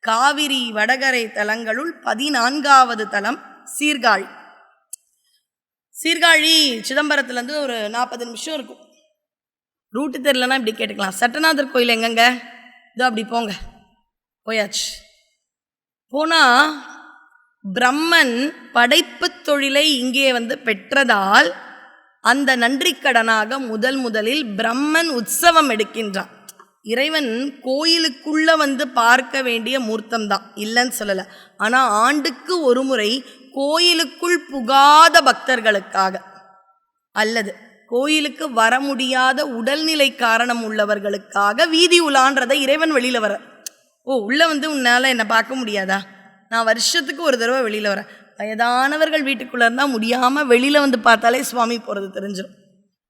காவிரி வடகரை தலங்களுள் பதினான்காவது தலம் சீர்காழி. சீர்காழி சிதம்பரத்துலேருந்து ஒரு நாற்பது நிமிஷம் இருக்கும். ரூட்டு தெரிலனா இப்படி கேட்டுக்கலாம். சட்டநாதர் கோயில் எங்கங்க? இதோ அப்படி போங்க. போயாச்சு. போனால் பிரம்மன் படைப்புத் தொழிலை இங்கே வந்து பெற்றதால் அந்த நன்றிக்கடனாக முதல் முதலில் பிரம்மன் உற்சவம் எடுக்கின்றான். இறைவன் கோயிலுக்குள்ளே வந்து பார்க்க வேண்டிய மூர்த்தம் தான் இல்லைன்னு சொல்லலை. ஆனால் ஆண்டுக்கு ஒரு முறை கோயிலுக்குள் புகாத பக்தர்களுக்காக அல்லது கோயிலுக்கு வர முடியாத உடல்நிலை காரணம் உள்ளவர்களுக்காக வீதி உலான்றதை இறைவன் வெளியில் வர ஓ உள்ளே வந்து உன்னால் என்னை பார்க்க முடியாதா? நான் வருஷத்துக்கு ஒரு தடவை வெளியில் வரேன் வயதானவர்கள் வீட்டுக்குள்ளே இருந்தால் முடியாமல் வெளியில் வந்து பார்த்தாலே சுவாமி போகிறது தெரிஞ்சிடும்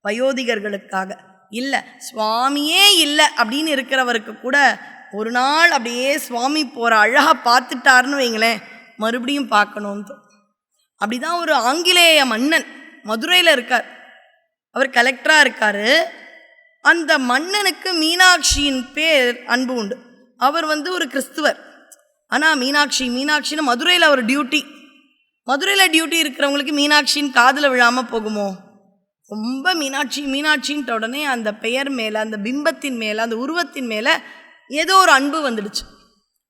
வயோதிகர்களுக்காக. இல்லை சுவாமியே இல்லை அப்படின்னு இருக்கிறவருக்கு கூட ஒரு நாள் அப்படியே சுவாமி போகிற அழகாக பார்த்துட்டாருன்னு வைங்களேன் மறுபடியும் பார்க்கணும்னு அப்படிதான் ஒரு ஆங்கிலேய மன்னன் மதுரையில் இருக்கார். அவர் கலெக்டராக இருக்கார். அந்த மன்னனுக்கு மீனாட்சியின் பேர் அன்பு உண்டு. அவர் வந்து ஒரு கிறிஸ்துவர். ஆனால் மீனாட்சி மீனாட்சின்னு மதுரையில் அவர் டியூட்டி மதுரையில் டியூட்டி இருக்கிறவங்களுக்கு மீனாட்சியின் காதில் விழாமல் போகுமோ? ரொம்ப மீனாட்சி மீனாட்சின்ட்ட உடனே அந்த பெயர் மேலே அந்த பிம்பத்தின் மேலே அந்த உருவத்தின் மேலே ஏதோ ஒரு அன்பு வந்துடுச்சு.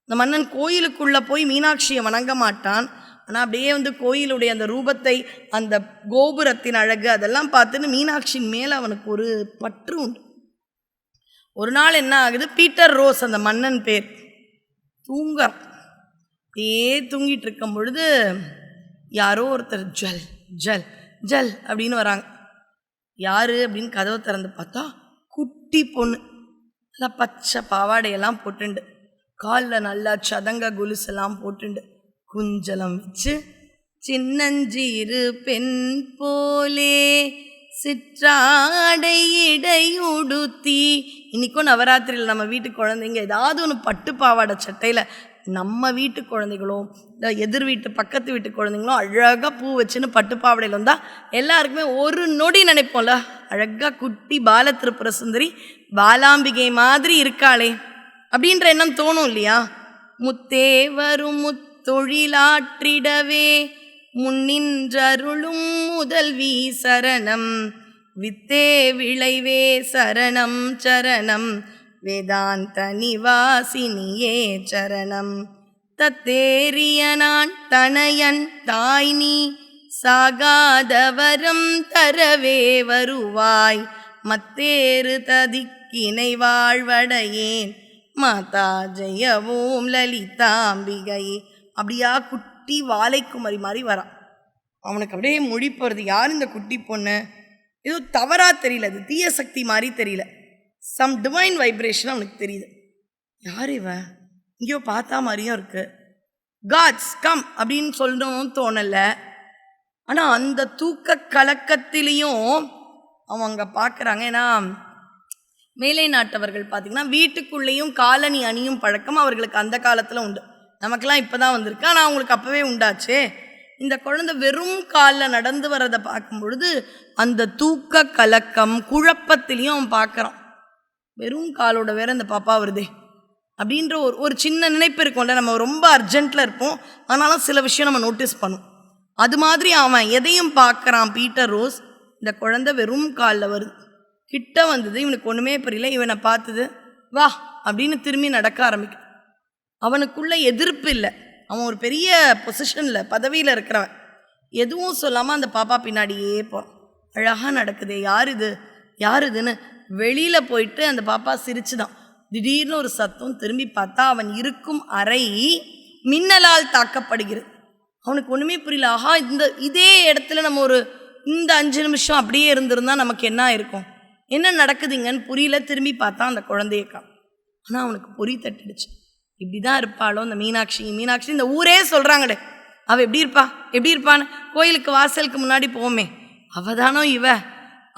இந்த மன்னன் கோயிலுக்குள்ளே போய் மீனாட்சியை வணங்க மாட்டான். ஆனால் அப்படியே வந்து கோயிலுடைய அந்த ரூபத்தை அந்த கோபுரத்தின் அழகு அதெல்லாம் பார்த்துன்னு மீனாட்சியின் மேலே அவனுக்கு ஒரு பற்று உண்டு. ஒரு நாள் என்ன ஆகுது? பீட்டர் ரோஸ் அந்த மன்னன் பேர். தூங்க. அப்படியே தூங்கிட்டு இருக்கும் பொழுது யாரோ ஒருத்தர் ஜல் ஜல் ஜல் அப்படின்னு வராங்க. யார் அப்படின்னு கதவை திறந்து பார்த்தா குட்டி பொண்ணு. நல்லா பச்சை பாவாடையெல்லாம் போட்டுண்டு. காலில் நல்லா சதங்க கொலுசெல்லாம் போட்டுண்டு. குஞ்சலம் வச்சு சின்னஞ்சிறு பெண் போலே சிற்றாடை இடையுடுத்தி. இன்னைக்கும் நவராத்திரியில் நம்ம வீட்டு குழந்தைங்க ஏதாவது ஒன்று பட்டு பாவாடை சட்டையில் நம்ம வீட்டு குழந்தைகளும் இந்த எதிர் வீட்டு பக்கத்து வீட்டு குழந்தைங்களும் அழகாக பூ வச்சுன்னு பட்டுப்பாவடையில் வந்தால் எல்லாருக்குமே ஒரு நொடி நினைப்போம்ல. அழகாக குட்டி பால திருப்புர சுந்தரி பாலாம்பிகை மாதிரி இருக்காளே அப்படின்ற எண்ணம் தோணும் இல்லையா? முத்தே வரும் முத்தொழிலாற்றிடவே முன்னின்றருளும் முதல்வி சரணம். வித்தே விளைவே சரணம் சரணம். வேதாந்த நிவாசினியே சரணம் தத்தேரியனான் தனையன் தாய் நீ சாகாதவரும் தரவே வருவாய். மத்தேறு ததிக்கினை வாழ்வடையேன். மாதா ஜெய ஓம் லலிதாம்பிகையே அப்படியா குட்டி வாழைக்குமரி மாதிரி வரான் அவனுக்கு அப்படியே மொழி போகிறது யார் இந்த குட்டி பொண்ணு? ஏதோ தவறாக தெரியல. அது தீய சக்தி மாதிரி தெரியல. சம் டிவைன் வைப்ரேஷன் அவனுக்கு தெரியுது. யார் இவன் இங்கேயோ பார்த்தா மாதிரியும் இருக்குது காட்ஸ் கம் அப்படின்னு சொல்லணும்னு தோணலை. ஆனால் அந்த தூக்க கலக்கத்திலையும் அவங்க பார்க்குறாங்க. ஏன்னா மேலை நாட்டவர்கள் பார்த்திங்கன்னா வீட்டுக்குள்ளேயும் காலணி அணியும் பழக்கம் அவர்களுக்கு அந்த காலத்தில் உண்டு. நமக்கெல்லாம் இப்போ தான் வந்திருக்கு. ஆனால் அவங்களுக்கு அப்போவே உண்டாச்சே. இந்த குழந்தை வெறும் காலில் நடந்து வர்றதை பார்க்கும் பொழுது அந்த தூக்க கலக்கம் குழப்பத்திலையும் அவன் பார்க்குறான். வெறும் காலோட வேற இந்த பாப்பா வருதே. அப்படின்ற ஒரு ஒரு சின்ன நினைப்பு இருக்கும்ல நம்ம ரொம்ப அர்ஜென்ட்டில் இருப்போம். ஆனாலும் சில விஷயம் நம்ம நோட்டீஸ் பண்ணும். அது மாதிரி அவன் எதையும் பார்க்குறான் பீட்டர் ரோஸ் இந்த குழந்தை வெறும் காலில் வருது கிட்ட வந்தது. இவனுக்கு ஒன்றுமே புரியல. இவனை பார்த்தது வா அப்படின்னு திரும்பி நடக்க ஆரம்பிக்கும். அவனுக்குள்ள எதிர்ப்பு இல்லை. அவன் ஒரு பெரிய பொசிஷனில் பதவியில் இருக்கிறவன். எதுவும் சொல்லாமல் அந்த பாப்பா பின்னாடியே போகிறான் அழகாக நடக்குது. யார் இது? யார் இதுன்னு வெளியில் போயிட்டு அந்த பாப்பா சிரிச்சுதான். திடீர்னு ஒரு சத்தம் திரும்பி பார்த்தா அவன் இருக்கும் அறை மின்னலால் தாக்கப்படுகிறது. அவனுக்கு ஒன்றுமே புரியல. ஆஹா இந்த இதே இடத்துல நம்ம ஒரு இந்த அஞ்சு நிமிஷம் அப்படியே இருந்திருந்தா நமக்கு என்ன இருக்கும் என்ன நடக்குதுங்கன்னு புரியல. திரும்பி பார்த்தா அந்த குழந்தையக்கா ஆனால் அவனுக்கு பொறி தட்டிடுச்சு. இப்படி தான் இருப்பாளோ இந்த மீனாட்சி. மீனாட்சி இந்த ஊரே சொல்கிறாங்களே அவள் எப்படி இருப்பா? எப்படி இருப்பான்னு? கோயிலுக்கு வாசலுக்கு முன்னாடி போமே அவதானோ இவ?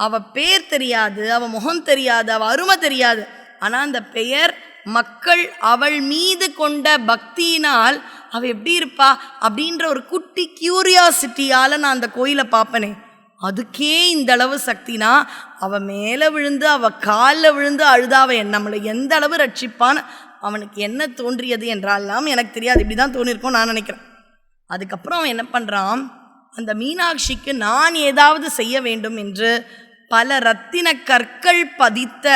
அவள் பேர் தெரியாது அவள் முகம் தெரியாது அவள் அருமை தெரியாது. ஆனால் அந்த பெயர் மக்கள் அவள் மீது கொண்ட பக்தியினால் அவள் எப்படி இருப்பா அப்படின்ற ஒரு குட்டி கியூரியாசிட்டியால் நான் அந்த கோயிலை பார்ப்பனே. அதுக்கே இந்த அளவு சக்தினா அவள் மேலே விழுந்து அவள் காலில் விழுந்து அழுதாவ நம்மளை எந்த அளவு ரட்சிப்பான்னு அவனுக்கு என்ன தோன்றியது என்றாலாம் எனக்கு தெரியாது. இப்படி தான் தோணியிருக்கோம் நான் நினைக்கிறேன். அதுக்கப்புறம் அவன் என்ன பண்ணுறான் அந்த மீனாட்சிக்கு நான் ஏதாவது செய்ய வேண்டும் என்று பல ரத்தின கற்கள் பதித்த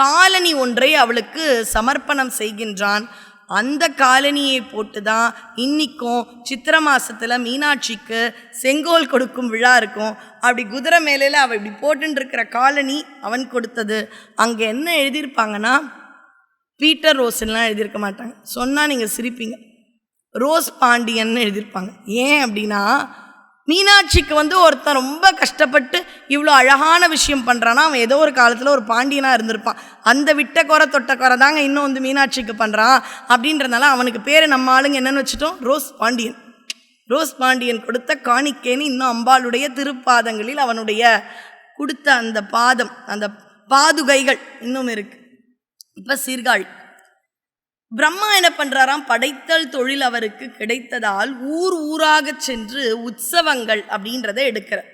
காலனி ஒன்றை அவளுக்கு சமர்ப்பணம் செய்கின்றான். அந்த காலனியை போட்டு தான் இன்னிக்கும் சித்திர மாசத்துல மீனாட்சிக்கு செங்கோல் கொடுக்கும் விழா இருக்கும். அப்படி குதிரை மேலையில் அவள் இப்படி போட்டுன்னு இருக்கிற காலனி அவன் கொடுத்தது. அங்கே என்ன எழுதியிருப்பாங்கன்னா பீட்டர் ரோஸ்லாம் எழுதியிருக்க மாட்டாங்க. சொன்னால் நீங்கள் சிரிப்பீங்க. ரோஸ் பாண்டியன்னு எழுதியிருப்பாங்க. ஏன் அப்படின்னா மீனாட்சிக்கு வந்து ஒருத்தன் ரொம்ப கஷ்டப்பட்டு இவ்வளோ அழகான விஷயம் பண்ணுறான்னா அவன் ஏதோ ஒரு காலத்தில் ஒரு பாண்டியனாக இருந்திருப்பான். அந்த விட்ட குறை தொட்ட குறை தாங்க இன்னும் வந்து மீனாட்சிக்கு பண்ணுறான் அப்படின்றதுனால அவனுக்கு பேர் நம்ம ஆளுங்க என்னென்னு வச்சுட்டோம்? ரோஸ் பாண்டியன். ரோஸ் பாண்டியன் கொடுத்த காணிக்கேன்னு இன்னும் அம்பாளுடைய திருப்பாதங்களில் அவனுடைய கொடுத்த அந்த பாதம் அந்த பாதுகைகள் இன்னும் இருக்குது இப்போ சீர்காழி. பிரம்மா என்ன பண்ணுறாராம் படைத்தல் தொழில் அவருக்கு கிடைத்ததால் ஊர் ஊராக சென்று உற்சவங்கள் அப்படின்றத எடுக்கிறார்.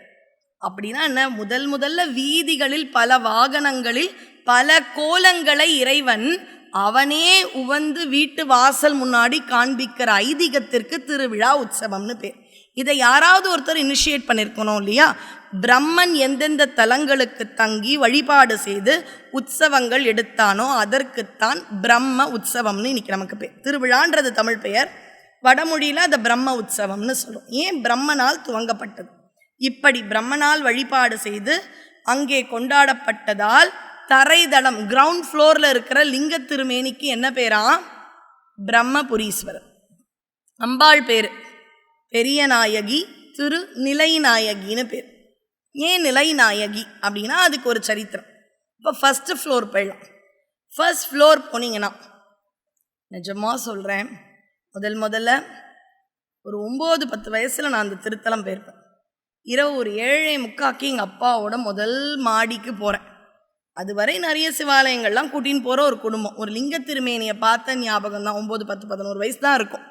அப்படின்னா என்ன? முதல் முதல்ல வீதிகளில் பல வாகனங்களில் பல கோலங்களை இறைவன் அவனே உவந்து வீட்டு வாசல் முன்னாடி காண்பிக்கிற ஐதீகத்திற்கு திருவிழா உற்சவம்னு பேர். இதை யாராவது ஒருத்தர் இனிஷியேட் பண்ணியிருக்கணும் இல்லையா? பிரம்மன் எந்தெந்த தலங்களுக்கு தங்கி வழிபாடு செய்து உற்சவங்கள் எடுத்தானோ அதற்குத்தான் பிரம்ம உற்சவம்னு இன்னைக்கு நமக்கு பேர் திருவிழான்றது தமிழ் பெயர். வடமொழியில் அதை பிரம்ம உற்சவம்னு சொல்லும் ஏன் பிரம்மனால் துவங்கப்பட்டது? இப்படி பிரம்மனால் வழிபாடு செய்து அங்கே கொண்டாடப்பட்டதால் தரைதளம் கிரவுண்ட் ஃப்ளோரில் இருக்கிற லிங்க திருமேனிக்கு என்ன பேரா? பிரம்மபுரீஸ்வரர். அம்பாள் பேர். பெரிய நாயகி திரு நிலைநாயகின்னு பேர். ஏன் நிலைநாயகி அப்படின்னா அதுக்கு ஒரு சரித்திரம். இப்போ ஃபஸ்ட்டு ஃப்ளோர் போயிடலாம். ஃபர்ஸ்ட் ஃப்ளோர் போனீங்கன்னா நிஜமாக சொல்கிறேன் முதல் முதல்ல ஒரு ஒம்பது பத்து வயசில் நான் அந்த திருத்தலம் போயிருப்பேன். இரவு ஒரு ஏழை முக்காக்கி எங்கள் அப்பாவோட முதல் மாடிக்கு போகிறேன் அதுவரை நிறைய சிவாலயங்கள்லாம் கூட்டின்னு போகிற ஒரு குடும்பம். ஒரு லிங்க திருமேனியை பார்த்த ஞாபகம் தான் ஒம்பது பத்து பதினோரு வயசு தான் இருக்கும்.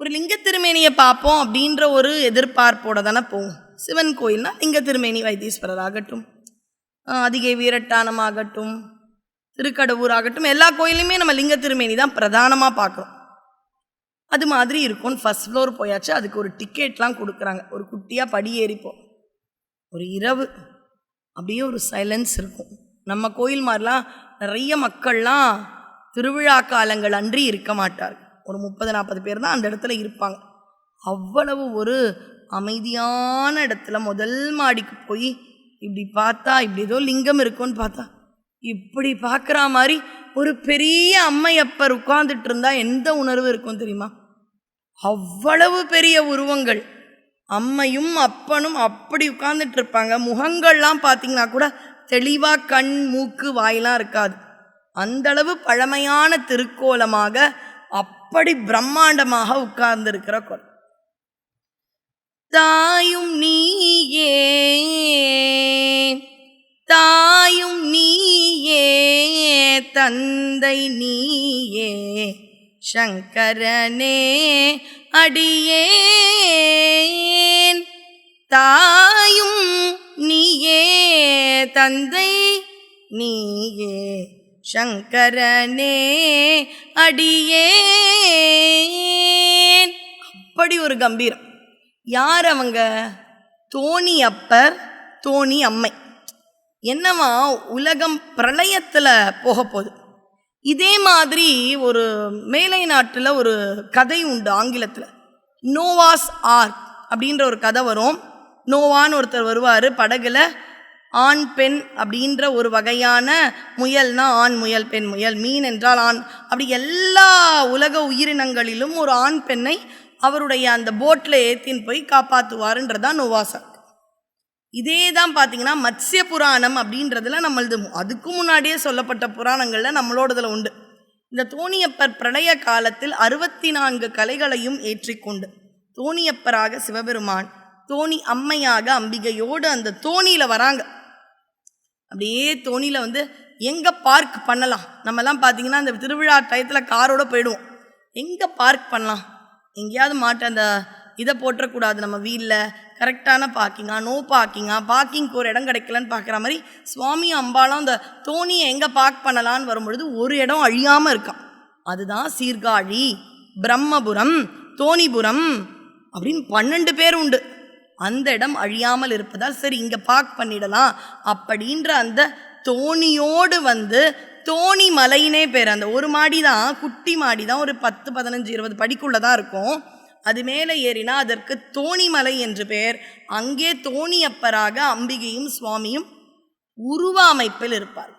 ஒரு லிங்க திருமேனியை பார்ப்போம் அப்படின்ற ஒரு எதிர்பார்ப்போட தானே போவோம் சிவன் கோயில்னா லிங்க திருமேனி வைத்தீஸ்வரர் ஆகட்டும் அதிகை வீரட்டானம் ஆகட்டும் திருக்கடவுர் ஆகட்டும் எல்லா கோயிலுமே நம்ம லிங்க திருமேனி தான் பிரதானமாக பார்க்குறோம். அது மாதிரி இருக்கும் ஃபஸ்ட் ஃப்ளோர் போயாச்சு அதுக்கு ஒரு டிக்கெட்லாம் கொடுக்குறாங்க. ஒரு குட்டியாக படி ஏறிப்போம். ஒரு இரவு அப்படியே ஒரு சைலன்ஸ் இருக்கும். நம்ம கோயில் மாதிரிலாம் நிறைய மக்கள்லாம் திருவிழா காலங்கள் அன்றி இருக்க மாட்டார்கள். ஒரு முப்பது நாற்பது பேர் தான் அந்த இடத்துல இருப்பாங்க. அவ்வளவு ஒரு அமைதியான இடத்துல முதல் மாடிக்கு போய் இப்படி பார்த்தா இப்படி ஏதோ லிங்கம் இருக்கும்னு பார்த்தா இப்படி பார்க்குற மாதிரி ஒரு பெரிய அம்மையப்பர் உட்கார்ந்துட்டு இருந்தா எந்த உணர்வு இருக்கும் தெரியுமா? அவ்வளவு பெரிய உருவங்கள். அம்மையும் அப்பனும் அப்படி உட்கார்ந்துட்டு இருப்பாங்க. முகங்கள்லாம் பார்த்தீங்கன்னா கூட தெளிவாக கண் மூக்கு வாயெல்லாம் இருக்காது. அந்தளவு பழமையான திருக்கோலமாக அப்படி பிரம்மாண்டமாக உட்கார்ந்திருக்கிற குரல் தாயும் நீயே தாயும் நீயே தந்தை நீயே சங்கரனே அடியேன். தாயும் நீயே தந்தை நீயே சங்கரனே அடியேன். அப்படி ஒரு கம்பீரம். யார் அவங்க? தோணி அப்பர் தோணி அம்மை. என்னவா உலகம் பிரளயத்தில் போக போகுது. இதே மாதிரி ஒரு மேலை நாட்டில் ஒரு கதை உண்டு ஆங்கிலத்தில். நோவாஸ் ஆர்க் அப்படின்ற ஒரு கதை வரும். நோவான்னு ஒருத்தர் வருவார் படகுல. ஆண் பெண் அப்படின்ற ஒரு வகையான முயல்னா ஆண் முயல் பெண் முயல். மீன் என்றால் ஆண். அப்படி எல்லா உலக உயிரினங்களிலும் ஒரு ஆண் பெண்ணை அவருடைய அந்த போட்டில் ஏற்றின்னு போய் காப்பாற்றுவாருன்றதான் நோவாசா. இதே தான் பார்த்தீங்கன்னா மத்ஸ்ய புராணம் அப்படின்றதுல நம்மளது அதுக்கு முன்னாடியே சொல்லப்பட்ட புராணங்களில் நம்மளோடதில் உண்டு. இந்த தோணியப்பர் பிரளய காலத்தில் அறுபத்தி நான்கு கலைகளையும் ஏற்றிக்கொண்டு தோணியப்பராக சிவபெருமான் தோணி அம்மையாக அம்பிகையோடு அந்த தோணியில் வராங்க. அப்படியே தோணியில் வந்து எங்கே பார்க் பண்ணலாம்? நம்மலாம் பார்த்தீங்கன்னா அந்த திருவிழா டயத்தில் காரோட போயிடுவோம். எங்கே பார்க் பண்ணலாம்? எங்கேயாவது மாட்ட அந்த இதை போட்டுறக்கூடாது நம்ம வீலில் கரெக்டான பார்க்கிங்கா நோ பார்க்கிங்கா பார்க்கிங்க்கு ஒரு இடம் கிடைக்கலன்னு பார்க்குற மாதிரி சுவாமி அம்பாலாம் அந்த தோணியை எங்கே பார்க் பண்ணலான்னு வரும்பொழுது ஒரு இடம் அழியாமல் இருக்கான். அதுதான் சீர்காழி பிரம்மபுரம் தோணிபுரம் அப்படின்னு பன்னெண்டு பேர் உண்டு. அந்த இடம் அழியாமல் இருப்பதால் சரி இங்கே பார்க் பண்ணிடலாம் அப்படின்ற அந்த தோணியோடு வந்து தோணி மலையினே பேர். அந்த ஒரு மாடி தான் குட்டி மாடி தான் ஒரு பத்து பதினஞ்சு இருபது படிக்குள்ளே தான் இருக்கும். அது மேலே ஏறினா அதற்கு தோணிமலை என்று பெயர் அங்கே தோணியப்பராக அம்பிகையும் சுவாமியும் உருவ அமைப்பில் இருப்பார்.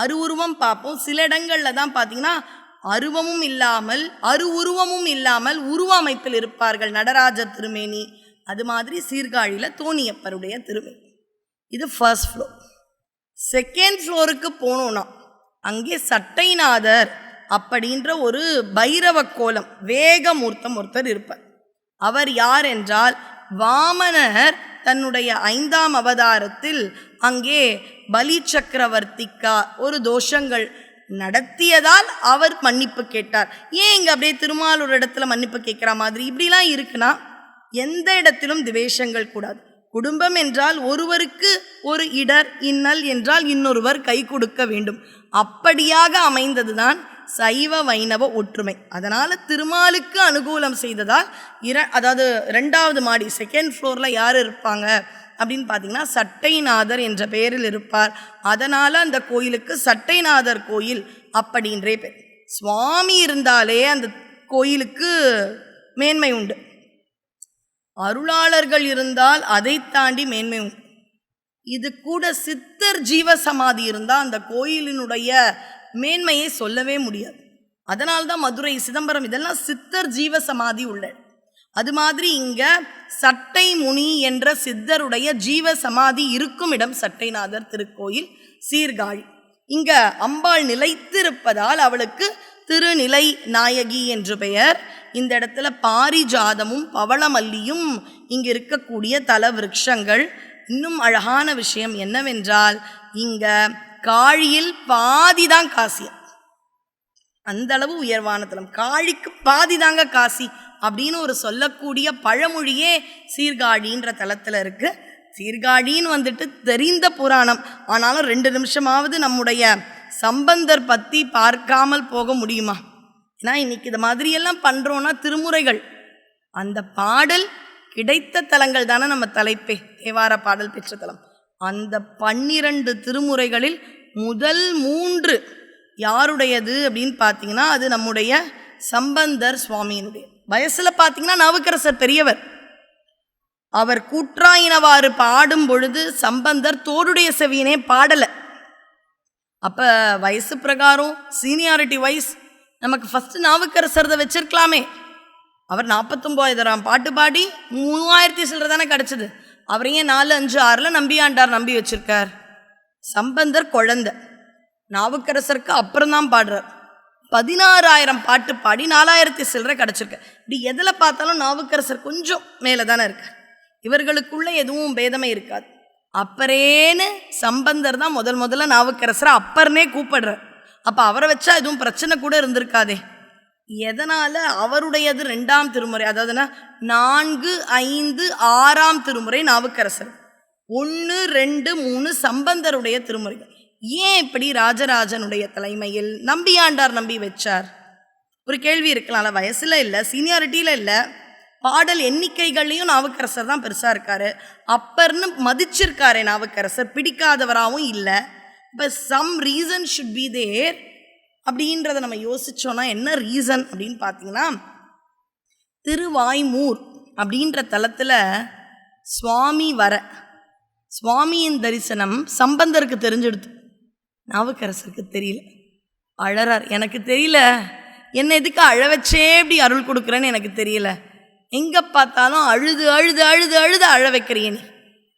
அரு உருவம் பார்ப்போம். சில இடங்களில் தான் பார்த்தீங்கன்னா அருவமும் இல்லாமல் அரு உருவமும் இல்லாமல் உருவ அமைப்பில் இருப்பார்கள் நடராஜ திருமேனி. அது மாதிரி சீர்காழியில் தோணியப்பருடைய திருமை. இது ஃபர்ஸ்ட் ஃப்ளோர் செகண்ட் ஃப்ளோருக்கு போனோன்னா அங்கே சட்டைநாதர் அப்படின்ற ஒரு பைரவ கோலம் வேகமூர்த்தம் ஒருத்தர் இருப்பார். அவர் யார் என்றால் வாமனர் தன்னுடைய ஐந்தாம் அவதாரத்தில் அங்கே பலி சக்கரவர்த்திக்கா ஒரு தோஷங்கள் நடத்தியதால் அவர் மன்னிப்பு கேட்டார். ஏன் இங்கே அப்படியே திருமாலூர் இடத்துல மன்னிப்பு கேட்குற மாதிரி இப்படிலாம் இருக்குன்னா எந்த இடத்திலும் திவேஷங்கள் கூடாது. குடும்பம் என்றால் ஒருவருக்கு ஒரு இடர் இன்னல் என்றால் இன்னொருவர் கை கொடுக்க வேண்டும். அப்படியாக அமைந்ததுதான் சைவ வைணவ ஒற்றுமை. அதனால் திருமாலுக்கு அனுகூலம் செய்ததால் இர அதாவது ரெண்டாவது மாடி செகண்ட் ஃப்ளோரில் யார் இருப்பாங்க? அப்படின்னு பார்த்தீங்கன்னா சட்டைநாதர் என்ற பெயரில் இருப்பார். அதனால் அந்த கோயிலுக்கு சட்டைநாதர் கோயில் அப்படின்றே பேர். சுவாமி இருந்தாலே அந்த கோயிலுக்கு மேன்மை உண்டு. அருளாளர்கள் இருந்தால் அதை தாண்டி மேன்மை இது கூட சித்தர் ஜீவ சமாதி இருந்தால் அந்த கோயிலினுடைய மேன்மையை சொல்லவே முடியாது. அதனால்தான் மதுரை சிதம்பரம் இதெல்லாம் சித்தர் ஜீவ சமாதி உள்ள அது மாதிரி இங்க சட்டை முனி என்ற சித்தருடைய ஜீவ சமாதி இருக்கும் இடம் சட்டைநாதர் திருக்கோயில் சீர்காழி. இங்க அம்பாள் நிலைத்திருப்பதால் அவளுக்கு திருநிலை நாயகி என்று பெயர். இந்த இடத்துல பாரிஜாதமும் பவளமல்லியும் இங்கு இருக்கக்கூடிய தல விருட்சங்கள். இன்னும் அழகான விஷயம் என்னவென்றால் இங்க காழியில் பாதி தான் அந்த அளவு உயர்வான தலம் காழிக்கு பாதி தாங்க காசி அப்படின்னு ஒரு சொல்லக்கூடிய பழமொழியே சீர்காழின்ற தலத்தில் இருக்கு. சீர்காழின்னு வந்துட்டு தெரிந்த புராணம். ஆனாலும் ரெண்டு நிமிஷமாவது நம்முடைய சம்பந்தர் பற்றி பார்க்காமல் போக முடியுமா? ஏன்னா இன்னைக்கு இது மாதிரியெல்லாம் பண்ணுறோன்னா திருமுறைகள். அந்த பாடல் கிடைத்த தலங்கள் தானே நம்ம தலைப்பே. தேவார பாடல் பெற்ற தலம். அந்த பன்னிரண்டு திருமுறைகளில் முதல் மூன்று யாருடையது அப்படின்னு பார்த்தீங்கன்னா அது நம்முடைய சம்பந்தர் சுவாமியினுடைய. வயசில் பார்த்தீங்கன்னா நவக்கரசர் பெரியவர். அவர் கூற்றாயினவாறு பாடும் பொழுது சம்பந்தர் தோடுடைய செவியினே பாடலை. அப்போ வயசு பிரகாரம் சீனியாரிட்டி வைஸ் நமக்கு ஃபஸ்ட்டு நாவுக்கரசரதை வச்சிருக்கலாமே. அவர் நாற்பத்தொம்போதாயிரம் பாட்டு பாடி மூவாயிரத்தி சில்லற தானே கிடச்சிது. அவர் ஏன் நாலு அஞ்சு ஆறில் நம்பியாண்டார் நம்பி வச்சுருக்கார். சம்பந்தர் குழந்த. நாவுக்கரசருக்கு அப்புறம் தான் பாடுறார். பதினாறாயிரம் பாட்டு பாடி நாலாயிரத்தி சில்லற கிடச்சிருக்கு. இப்படி எதில் பார்த்தாலும் நாவுக்கரசர் கொஞ்சம் மேலே தானே இருக்கார். இவர்களுக்குள்ளே எதுவும் பேதமே இருக்காது. அப்பரேன்னு சம்பந்தர் தான் முதல் முதல்ல நாவுக்கரசரை அப்பர்னே கூப்பிடுறார். அப்போ அவரை வச்சா எதுவும் பிரச்சனை கூட இருந்திருக்காதே. எதனால் அவருடையது ரெண்டாம் திருமுறை அதாவதுன்னா நான்கு ஐந்து ஆறாம் திருமுறை நாவுக்கரசர். ஒன்று ரெண்டு மூணு சம்பந்தருடைய திருமுறைகள். ஏன் இப்படி ராஜராஜனுடைய தலைமையில் நம்பியாண்டார் நம்பி வச்சார்? ஒரு கேள்வி இருக்கலாம்ல வயசில் இல்லை சீனியாரிட்டியில் இல்லை. பாடல் எண்ணிக்கைகள்லையும் நாவுக்கரசர் தான் பெருசாக இருக்காரு. அப்பர்னு மதிச்சிருக்காரு நாவுக்கரசர் பிடிக்காதவராகவும் இல்லை. இப்போ some reason should be there அப்படின்றத நம்ம யோசிச்சோன்னா என்ன ரீசன் அப்படின்னு பார்த்தீங்கன்னா திருவாய்மூர் அப்படின்ற தலத்தில் சுவாமி வர சுவாமியின் தரிசனம் சம்பந்தருக்கு தெரிஞ்சிடுது. நாவுக்கரசருக்கு தெரியல. அழறார். எனக்கு தெரியல. என்ன எதுக்கு அழ வச்சே இப்படி அருள் கொடுக்குறேன்னு எனக்கு தெரியல. எங்கே பார்த்தாலும் அழுது அழுது அழுது அழுது அழ வைக்கிறிய நீ.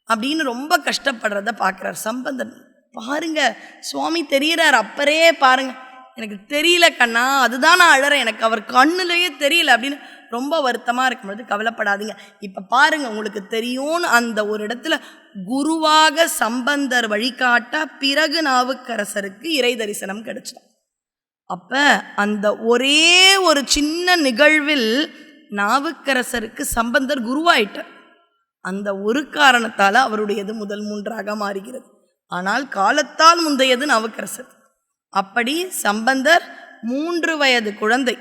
அப்படின்னு ரொம்ப கஷ்டப்படுறத பார்க்குறார் சம்பந்தன். பாருங்க சுவாமி தெரிகிறார் அப்பரே பாருங்க. எனக்கு தெரியல கண்ணா அதுதான் நான் அழறேன். எனக்கு அவர் கண்ணுலேயே தெரியல அப்படின்னு ரொம்ப வருத்தமாக இருக்கும்பொழுது கவலைப்படாதீங்க. இப்போ பாருங்க உங்களுக்கு தெரியும்னு அந்த ஒரு இடத்துல குருவாக சம்பந்தர் வழிகாட்ட பிறகு நாவுக்கரசருக்கு இறை தரிசனம் கிடைச்சது அப்போ அந்த ஒரே ஒரு சின்ன நிகழ்வில் நாவுக்கரசருக்கு சம்பந்தர் குருவாயிட்டார். அந்த ஒரு காரணத்தால் அவருடையது முதல் மூன்றாக மாறுகிறது. ஆனால் காலத்தால் முந்தையது நாவுக்கரசர். அப்படி சம்பந்தர் மூன்று வயது குழந்தை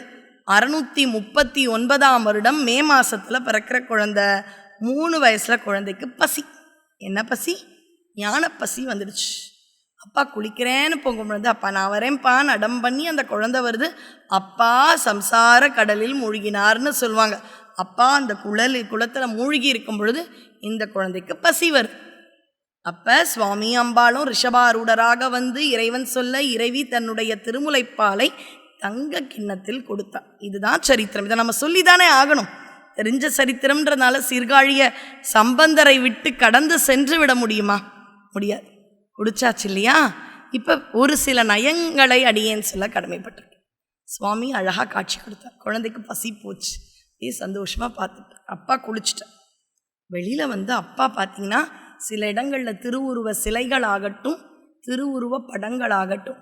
அறுநூற்றி முப்பத்தி ஒன்பதாம் வருடம் மே மாதத்தில் பிறக்கிற குழந்தை மூணு வயசில் குழந்தைக்கு பசி. என்ன பசி? ஞான பசி வந்துடுச்சு. அப்பா குளிக்கிறேன்னு பொங்கும்பொழுது அப்பா நான் வரேன்ப்பா. நடம் பண்ணி அந்த குழந்தை வருது. அப்பா சம்சார கடலில் மூழ்கினார்னு சொல்லுவாங்க. அப்பா அந்த குழல் குளத்தில் மூழ்கி இருக்கும் பொழுது இந்த குழந்தைக்கு பசி வருது. அப்போ சுவாமி அம்பாளும் ரிஷபாரூடராக வந்து இறைவன் சொல்ல இறைவி தன்னுடைய திருமுலைப்பாலை தங்க கிண்ணத்தில் கொடுத்தா. இதுதான் சரித்திரம். இதை நம்ம சொல்லிதானே ஆகணும். தெரிஞ்ச சரித்திரம்ன்றனால சீர்காழிய சம்பந்தரை விட்டு கடந்து சென்று விட முடியுமா? முடியாது. குடிச்சாச்சு இல்லையா? இப்போ ஒரு சில நயங்களை அடியேன் சொல்ல கடமைப்பட்டிருக்கேன் சுவாமி அழகாக காட்சி கொடுத்தார். குழந்தைக்கு பசி போச்சு. ஏ சந்தோஷமாக பார்த்துட்டு அப்பா குளிச்சிட்டேன் வெளியில் வந்து அப்பா பார்த்தீங்கன்னா சில இடங்களில் திருவுருவ சிலைகள் ஆகட்டும் திருவுருவ படங்களாகட்டும்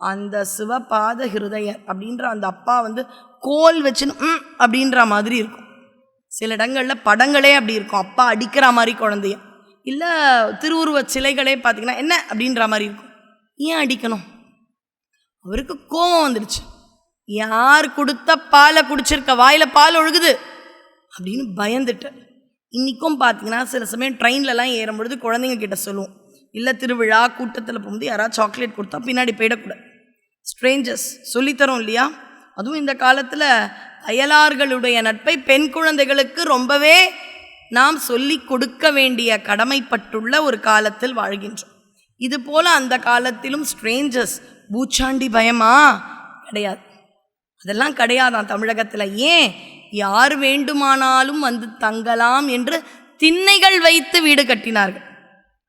அந்த சிவபாத ஹிருதயர் அப்படின்ற அந்த அப்பா வந்து கோல் வச்சுன்னு ம் அப்படின்ற மாதிரி இருக்கும். சில இடங்களில் படங்களே அப்படி இருக்கும். அப்பா அடிக்கிற மாதிரி குழந்தைய. இல்லை திருவுருவ சிலைகளே பார்த்தீங்கன்னா என்ன அப்படின்ற மாதிரி இருக்கும். ஏன் அடிக்கணும்? அவருக்கு கோபம் வந்துடுச்சு. யார் கொடுத்த பாலை குடிச்சிருக்க? வாயில் பால் ஒழுகுது அப்படின்னு பயந்துட்டு. இன்றைக்கும் பார்த்தீங்கன்னா சில சமயம் ட்ரெயின்லலாம் ஏறும்பொழுது குழந்தைங்க கிட்ட சொல்லுவோம். இல்லை திருவிழா கூட்டத்தில் போகும்போது யாராவது சாக்லேட் கொடுத்தா பின்னாடி போயிடக்கூடாது. ஸ்ட்ரேஞ்சர்ஸ் சொல்லித்தரோம் இல்லையா? அதுவும் இந்த காலத்தில் அயலார்களுடைய நட்பை பெண் குழந்தைகளுக்கு ரொம்பவே நாம் சொல்லி கொடுக்க வேண்டிய கடமைப்பட்டுள்ள ஒரு காலத்தில் வாழ்கின்றோம். இது போல் அந்த காலத்திலும் ஸ்ட்ரேஞ்சர்ஸ் பூச்சாண்டி பயமா? கிடையாது. அதெல்லாம் கிடையாதான் தமிழகத்தில்? ஏன்? யார் வேண்டுமானாலும் வந்து தங்கலாம் என்று திண்ணைகள் வைத்து வீடு கட்டினார்கள்.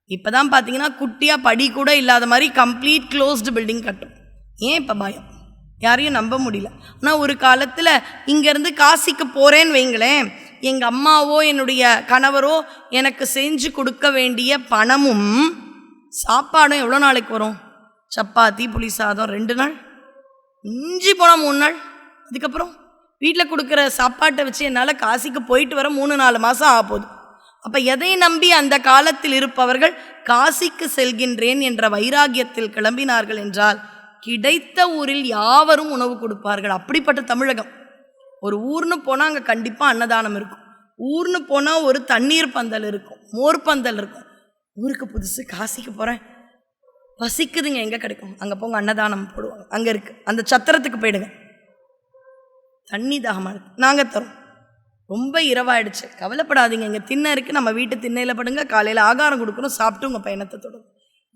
இப்பதான் பார்த்தீங்கன்னா குட்டியாக படி கூட இல்லாத மாதிரி கம்ப்ளீட் க்ளோஸ்டு பில்டிங் கட்டும். ஏன் இப்போ பயம்? யாரையும் நம்ப முடியல. ஆனால் ஒரு காலத்தில் இங்கேருந்து காசிக்கு போகிறேன்னு வைங்களேன். எங்கள் அம்மாவோ என்னுடைய கணவரோ எனக்கு செஞ்சு கொடுக்க வேண்டிய பணமும் சாப்பாடும் எவ்வளோ நாளைக்கு வரும்? சப்பாத்தி புளி சாதம் ரெண்டு நாள்? இஞ்சி போனால் மூணு நாள்? அதுக்கப்புறம் வீட்டில் கொடுக்குற சாப்பாட்டை வச்சு என்னால் காசிக்கு போயிட்டு வர மூணு நாலு மாதம் ஆக போகுது. அப்போ எதை நம்பி அந்த காலத்தில் இருப்பவர்கள் காசிக்கு செல்கின்றேன் என்ற வைராகியத்தில் கிளம்பினார்கள் என்றால் கிடைத்த ஊரில் யாவரும் உணவு கொடுப்பார்கள். அப்படிப்பட்ட தமிழகம். ஒரு ஊர்னு போனால் அங்கே கண்டிப்பாக அன்னதானம் இருக்கும். ஊர்னு போனால் ஒரு தண்ணீர் பந்தல் இருக்கும் மோர் பந்தல் இருக்கும். ஊருக்கு புதுசு காசிக்கு போகிறேன் பசிக்குதுங்க எங்கே கிடைக்கும்? அங்கே போங்க அன்னதானம் போடுவாங்க. அங்கே இருக்குது அந்த சத்திரத்துக்கு போயிடுங்க. தண்ணி தாகமாக இருக்கு. நாங்கள் தரோம். ரொம்ப இரவாயிடுச்சு. கவலைப்படாதீங்க. இங்கே திண்ணை இருக்குது நம்ம வீட்டு திண்ணையில் படுங்க. காலையில் ஆகாரம் கொடுக்கணும். சாப்பிட்டு உங்கள் பயணத்தை தொடரும்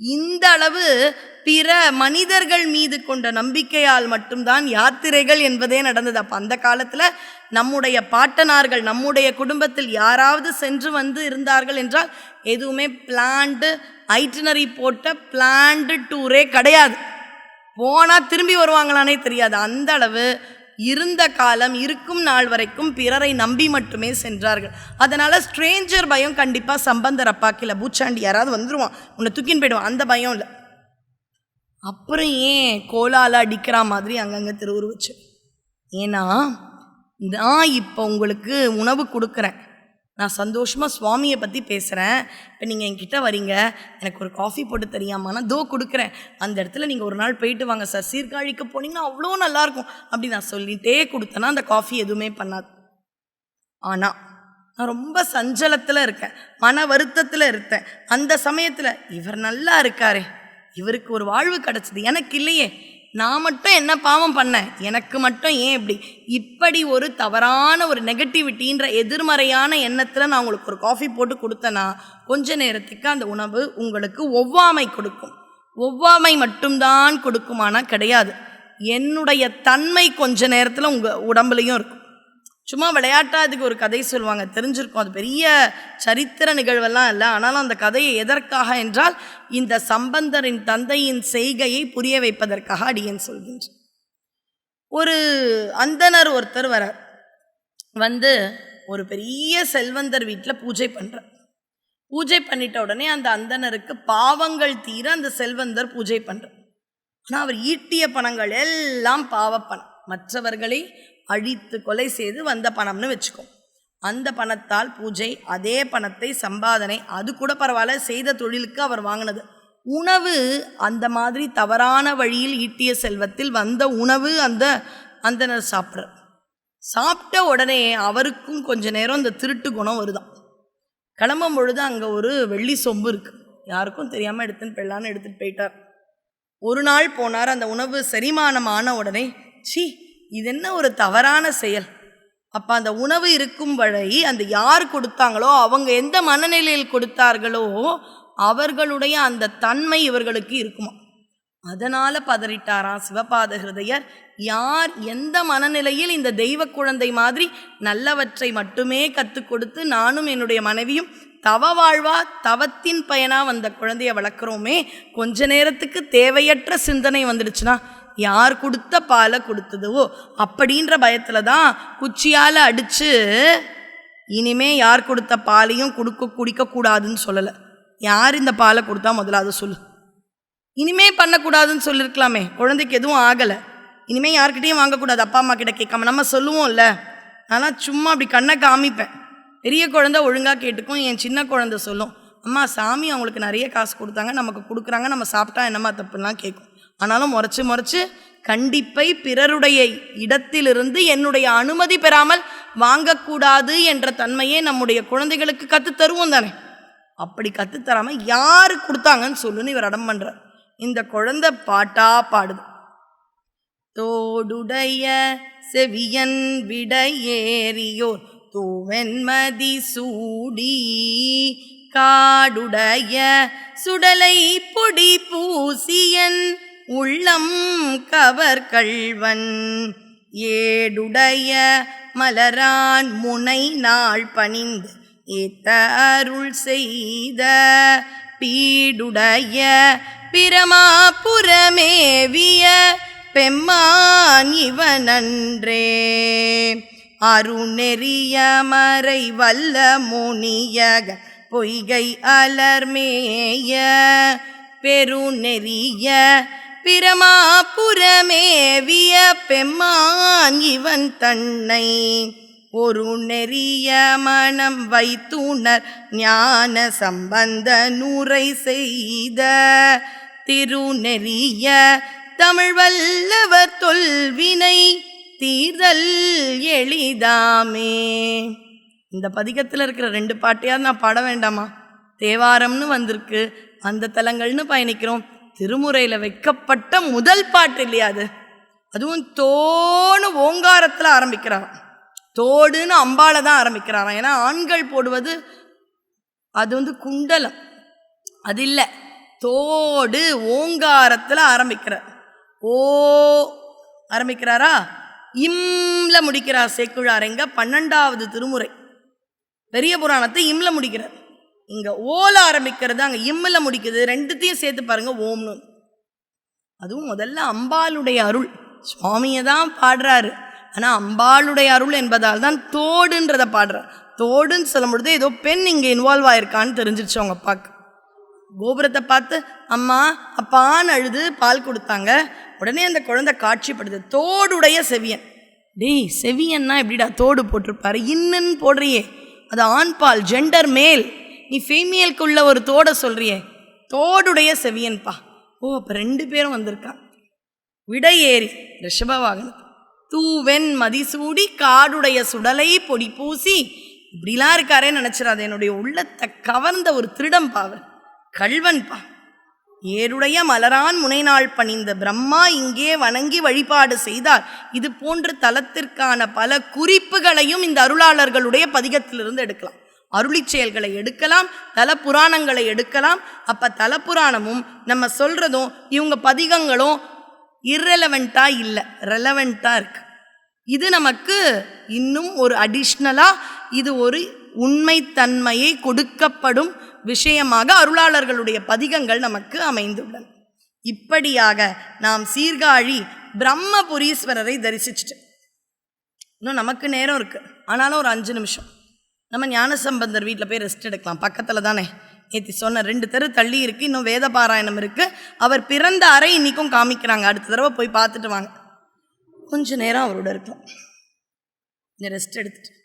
இந்த அளவு பிற மனிதர்கள் மீது கொண்ட நம்பிக்கையால் மட்டும்தான் யாத்திரைகள் என்பதே நடந்தது. அப்போ அந்த காலத்தில் நம்முடைய பாட்டனார்கள் நம்முடைய குடும்பத்தில் யாராவது சென்று வந்து இருந்தார்கள் என்றால் எதுவுமே பிளான்டு ஐட்டினரி போட்ட பிளான்டு டூரே கிடையாது. போனால் திரும்பி வருவாங்களானே தெரியாது. அந்த அளவு இருந்த காலம் இருக்கும் நாள் வரைக்கும் பிறரை நம்பி மட்டுமே சென்றார்கள். அதனால் ஸ்ட்ரேஞ்சர் பயம் கண்டிப்பாக சம்பந்தர் அப்பாக்கில். பூச்சாண்டி யாராவது வந்துடுவான் உன்னை தூக்கின்னு போயிடுவான். அந்த பயம் இல்லை. அப்புறம் ஏன் கோலால் அடிக்கிற மாதிரி அங்கங்கே திருவுருவச்சு? ஏன்னா நான் இப்போ உங்களுக்கு உணவு கொடுக்குறேன். நான் சந்தோஷமாக சுவாமியை பற்றி பேசுகிறேன் இப்போ நீங்கள் என்கிட்ட வரீங்க. எனக்கு ஒரு காஃபி போட்டு தெரியாமான்னா தோ கொடுக்குறேன். அந்த இடத்துல நீங்கள் ஒரு நாள் போயிட்டு வாங்க சார். சீர்காழிக்கு போனீங்கன்னா அவ்வளோ நல்லாயிருக்கும் அப்படி நான் சொல்லிகிட்டே கொடுத்தேன்னா அந்த காஃபி எதுவுமே பண்ணாது. ஆனால் நான் ரொம்ப சஞ்சலத்தில் இருக்கேன். மன வருத்தத்தில் இருக்கேன் அந்த சமயத்தில் இவர் நல்லா இருக்காரே. இவருக்கு ஒரு வாழ்வு கிடச்சிது. எனக்கு இல்லையே. நான் மட்டும் என்ன பாவம் பண்ணேன்? எனக்கு மட்டும் ஏன் இப்படி? இப்படி ஒரு தவறான ஒரு நெகட்டிவிட்டின்ற எதிர்மறையான எண்ணத்தில் நான் உங்களுக்கு ஒரு காஃபி போட்டு கொடுத்தேன்னா கொஞ்ச நேரத்துக்கு அந்த உணவு உங்களுக்கு ஒவ்வாமை கொடுக்கும். ஒவ்வாமை மட்டும்தான் கொடுக்குமானா கிடையாது. என்னுடைய தன்மை கொஞ்ச நேரத்தில் உங்கள் உடம்புலையும் இருக்கும். சும்மா விளையாட்டாக அதுக்கு ஒரு கதை சொல்லுவாங்க. தெரிஞ்சிருக்கும். அது பெரிய சரித்திர நிகழ்வெல்லாம் இல்லை. ஆனாலும் அந்த கதையை எதற்காக என்றால் இந்த சம்பந்தரின் தந்தையின் செய்கையை புரிய வைப்பதற்காக அடியன் சொல்கின்றேன். ஒரு அந்தனர் ஒருத்தர் வர வந்து ஒரு பெரிய செல்வந்தர் வீட்டில் பூஜை பண்ணுறார் பூஜை பண்ணிட்ட உடனே அந்த அந்தனருக்கு பாவங்கள் தீர அந்த செல்வந்தர் பூஜை பண்ணுறார் ஆனால் அவர் ஈட்டிய பணங்கள் எல்லாம் பாவப்பணம். மற்றவர்களை அழித்து கொலை செய்து வந்த பணம்னு வச்சுக்கோ. அந்த பணத்தால் பூஜை அதே பணத்தை சம்பாதனை அது கூட பரவாயில்ல செய்த தொழிலுக்கு அவர் வாங்கினது. உணவு அந்த மாதிரி தவறான வழியில் ஈட்டிய செல்வத்தில் வந்த உணவு அந்த அந்தனர் சாப்பிட்ற. சாப்பிட்ட உடனே அவருக்கும் கொஞ்ச நேரம் இந்த திருட்டு குணம் வருதான். கிளம்பும் பொழுது அங்கே ஒரு வெள்ளி சொம்பு இருக்குது யாருக்கும் தெரியாமல் எடுத்துன்னு போயிடலான்னு எடுத்துகிட்டு போயிட்டார். ஒரு நாள் போனார் அந்த உணவு செரிமானம் ஆன உடனே சி இது என்ன ஒரு தவறான செயல்? அப்போ அந்த உணவு இருக்கும் வழி அந்த யார் கொடுத்தாங்களோ அவங்க எந்த மனநிலையில் கொடுத்தார்களோ அவர்களுடைய அந்த தன்மை இவர்களுக்கு இருக்குமா அதனால் பதறிட்டாராம் சிவபாத ஹிருதயர். யார் எந்த மனநிலையில் இந்த தெய்வ குழந்தை மாதிரி நல்லவற்றை மட்டுமே கற்றுக் கொடுத்து நானும் என்னுடைய மனைவியும் தவ வாழ்வா தவத்தின் பயனாக வந்த குழந்தைய வளர்க்குறோமே கொஞ்ச நேரத்துக்கு தேவையற்ற சிந்தனை வந்துடுச்சுன்னா யார் கொடுத்த பாலை கொடுத்ததோ அப்படின்ற பயத்தில் தான் குச்சியால் அடித்து இனிமே யார் கொடுத்த பாலையும் கொடுக்க குடிக்கக்கூடாதுன்னு சொல்லலை. யார் இந்த பாலை கொடுத்தா முதல்ல அதை சொல்லு. இனிமே பண்ணக்கூடாதுன்னு சொல்லியிருக்கலாமே குழந்தைக்கு எதுவும் ஆகலை. இனிமேல் யார்கிட்டையும் வாங்கக்கூடாது. அப்பா அம்மா கிட்ட கேட்காம நம்ம சொல்லுவோம்ல. ஆனால் சும்மா அப்படி கண்ணை காமிப்பேன். பெரிய குழந்தை ஒழுங்காக கேட்டுக்கும் என் சின்ன குழந்தை சொல்லும். அம்மா சாமி அவங்களுக்கு நிறைய காசு கொடுத்தாங்க நமக்கு கொடுக்குறாங்க நம்ம சாப்பிட்டா என்னம்மா தப்புலாம் கேட்கும். ஆனாலும் முறைச்சு முறைச்சு கண்டிப்பை பிறருடைய இடத்திலிருந்து என்னுடைய அனுமதி பெறாமல் வாங்கக்கூடாது என்ற தன்மையை நம்முடைய குழந்தைகளுக்கு கற்றுத் தருவோம் தானே? அப்படி கற்றுத்தராமல் யார் கொடுத்தாங்கன்னு சொல்லுன்னு இவர் அடம் பண்ணுறார் இந்த குழந்தை பாட்டா பாடுது. தோடுடைய செவியன் விடையேறியோர் தூவெண்மதி சூடி காடுடைய சுடலை பொடி பூசியன் உள்ளம் கவர் கள்வன். ஏடுடைய மலரான் முனை நாள் பணிந்து ஏத்த அருள் செய்த பீடுடைய பிரமாபுரமேவிய பெம்மான் இவனன்றே. அருணெறிய மறை வல்ல முனியக பொய்கை அலர்மேய பெருநெறிய பிரமாபுரமேவிய பெம்மான் இவன் தன்னை. ஒரு நெறிய மனம் வைத்துணர் ஞான சம்பந்த நூரை செய்த. திருநெறிய தமிழ் வல்லவர் தொல்வினை தீர்தல் எளிதாமே. இந்த பதிகத்தில் இருக்கிற ரெண்டு பாட்டையாவது நான் பாட வேண்டாமா? தேவாரம்னு வந்திருக்கு. அந்த தலங்கள்னு பயணிக்கிறோம். திருமுறையில் வைக்கப்பட்ட முதல் பாட்டு இல்லையா அது? அதுவும் தோணு ஓங்காரத்தில் ஆரம்பிக்கிறாராம் தோடுன்னு அம்பால தான் ஆரம்பிக்கிறாராம். ஏன்னா ஆண்கள் போடுவது அது வந்து குண்டலம். அது இல்லை. தோடு ஓங்காரத்தில் ஆரம்பிக்கிறார் ஓ ஆரம்பிக்கிறாரா? இம்ல முடிக்கிறார் சேக்குழார் எங்க? பன்னெண்டாவது திருமுறை. பெரிய புராணத்தை இம்ல முடிக்கிறார். இங்கே ஓல ஆரம்பிக்கிறது அங்கே இம்மில் முடிக்குது ரெண்டுத்தையும் சேர்த்து பாருங்கள் ஓம்னு. அதுவும் முதல்ல அம்பாளுடைய அருள். சுவாமியை தான் பாடுறாரு. ஆனால் அம்பாளுடைய அருள் என்பதால் தான் தோடுன்றதை பாடுறார். தோடுன்னு சொல்லும் பொழுது ஏதோ பெண் இங்கே இன்வால்வ் ஆயிருக்கான்னு தெரிஞ்சிருச்சு அவங்க அப்பாவுக்கு கோபுரத்தை பார்த்து அம்மா அப்பான்னு அழுது பால் கொடுத்தாங்க. உடனே அந்த குழந்தை காட்சிப்படுது. தோடுடைய செவியன். டேய் செவியன்னா எப்படிடா தோடு போட்டிருப்பாரு? இன்னுன்னு போடுறியே. அது ஆண் பால் ஜெண்டர் மேல் நீ ஃபீமேலுக்குள்ள ஒரு தோடை சொல்கிறியே தோடுடைய செவியன்பா. ஓ அப்போ ரெண்டு பேரும் வந்திருக்காங்க விடையேறி ரிஷப வாகனம் தூவென் மதிசூடி காடுடைய சுடலை பொடி பூசி இப்படிலாம் இருக்காரே நினச்சிடாது என்னுடைய உள்ளத்தை கவர்ந்த ஒரு திருடம் பாவன் கள்வன் பா ஏருடைய மலரான் முனைநாள் பணிந்த பிரம்மா இங்கே வணங்கி வழிபாடு செய்தார். இது போன்ற தலத்திற்கான பல குறிப்புகளையும் இந்த அருளாளர்களுடைய பதிகத்திலிருந்து எடுக்கலாம். அருளி செயல்களை எடுக்கலாம் தல புராணங்களை எடுக்கலாம். அப்போ தல புராணமும் நம்ம சொல்கிறதும் இவங்க பதிகங்களும் இர்ரெலவெண்ட்டாக இல்லை ரெலவெண்ட்டாக இருக்கு. இது நமக்கு இன்னும் ஒரு அடிஷ்னலாக இது ஒரு உண்மைத்தன்மையை கொடுக்கப்படும் விஷயமாக அருளாளர்களுடைய பதிகங்கள் நமக்கு அமைந்துள்ளன. இப்படியாக நாம் சீர்காழி பிரம்மபுரீஸ்வரரை தரிசிச்சுட்டு. இன்னும் நமக்கு நேரம் இருக்குது ஆனாலும் ஒரு அஞ்சு நிமிஷம். நம்ம ஞானசம்பந்தர் வீட்டில் போய் ரெஸ்ட் எடுக்கலாம். பக்கத்தில் தானே. நேற்று சொன்ன ரெண்டு தெரு தள்ளி இருக்குது இன்னும் வேத பாராயணம் இருக்குது அவர் பிறந்த அறை இன்றைக்கும் காமிக்கிறாங்க. அடுத்த தடவை போய் பார்த்துட்டு வாங்க. கொஞ்ச நேரம் அவரோட இருக்கலாம். கொஞ்சம் ரெஸ்ட் எடுத்துட்டு.